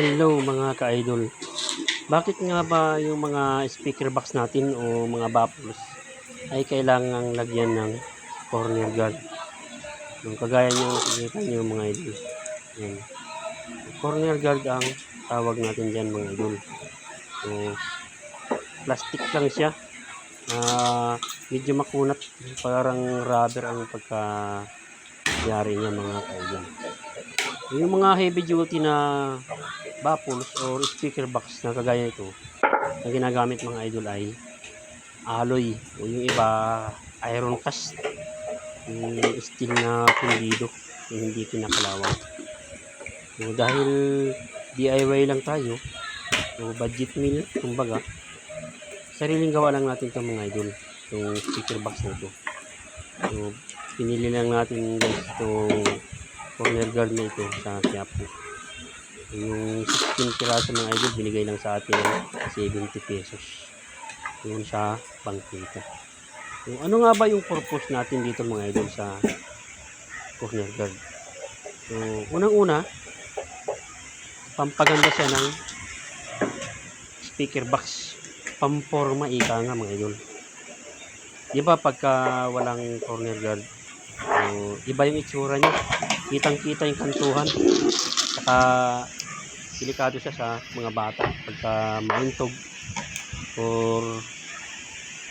Hello mga ka-idol. Bakit nga ba yung mga speaker box natin o mga baffles ay kailangang lagyan ng corner guard? Yung kagaya nyo nakikita nyo mga idol. Yan. Corner guard ang tawag natin dyan mga idol. So, plastic lang siya. Ah, medyo makunat. Parang rubber ang pagka yari niya mga ka-idol. Yung mga heavy duty na baffles or speaker box na kagaya ito na ginagamit mga idol ay alloy o yung iba iron cast. Yung steel na pulido yung hindi pinakalawang so, dahil DIY lang tayo so budget meal kumbaga sariling gawa lang natin itong mga idol yung speaker box na ito. So pinili lang natin guys itong corner guard na ito sa Quiapo yung 16 piraso ng idol binigay lang sa atin ng 70 pesos. Yun sa bangkita so, ano nga ba yung purpose natin dito mga idol sa corner guard? So unang una pampaganda siya ng speaker box. Pamporma ika nga mga idol. Di ba pagka walang corner guard so, iba yung itsura niya. Kitang kita yung kantuhan. Saka delikado siya sa mga bata pagka maintog or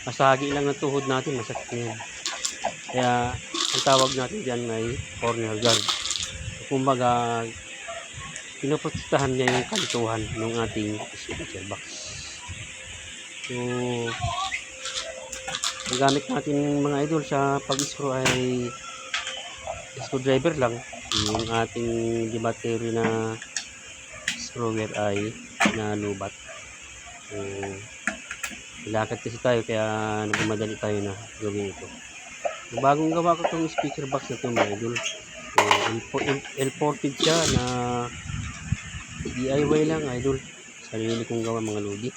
masagi lang ng tuhod natin masakit na yun. Kaya ang tawag natin dyan ay corner guard. Kumbaga pinoprotektahan niya yung kantuhan ng ating speaker box. So ang gamit natin mga idol sa pag-screw ay screwdriver lang. Yung ating di battery na screwer ay nalubat so ilakad kasi tayo kaya nagmamadali tayo na gawin ito so, bagong gawa ko itong speaker box na ito mga idol so, L- L40 siya na DIY lang idol sarili kong gawa mga lodi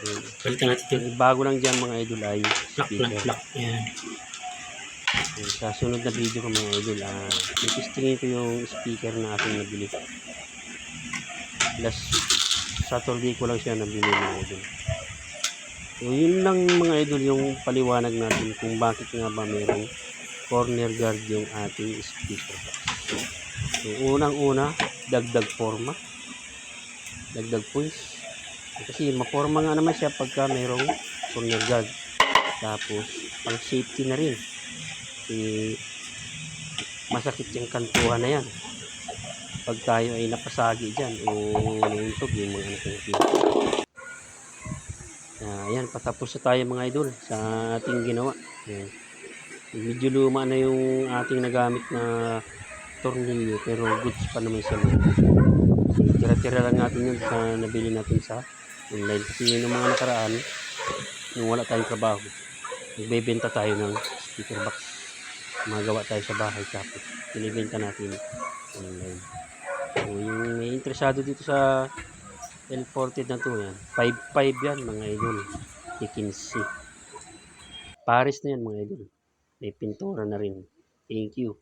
so, Palitan natin ito. bago lang dyan mga idol ay Plak, plak, speaker plak. Yan. So, sa sunod na video ko mga idol, ah, itistingin ko yung speaker na aking nabili. Last Saturday ko lang siya nabili mga idol. So, yun lang mga idol yung paliwanag natin kung bakit nga ba mayroong corner guard yung ating speaker box. So, unang-una, dagdag forma. Dagdag points. Kasi maporma nga naman siya pagka mayroong corner guard. Tapos, pang safety na rin eh, masakit yung kantuhan na yan pag tayo ay napasagi dyan o nauntog yung mga anak natin uh, ayan patapos na tayo mga idol sa ating ginawa. Ayan. medyo luma na yung ating nagamit na tornilyo pero goods pa naman sa loob tira-tira lang natin yun sa nabili natin sa online. Kasi yung mga nakaraan nung wala tayong trabaho nagbebenta tayo ng speaker box. Magawa tayo sa bahay tapos binibenta natin online so yung may interesado dito sa L40 na to yan. 5.5 yan mga idol. I15 Paris na yan mga idol. May pintura na rin. Thank you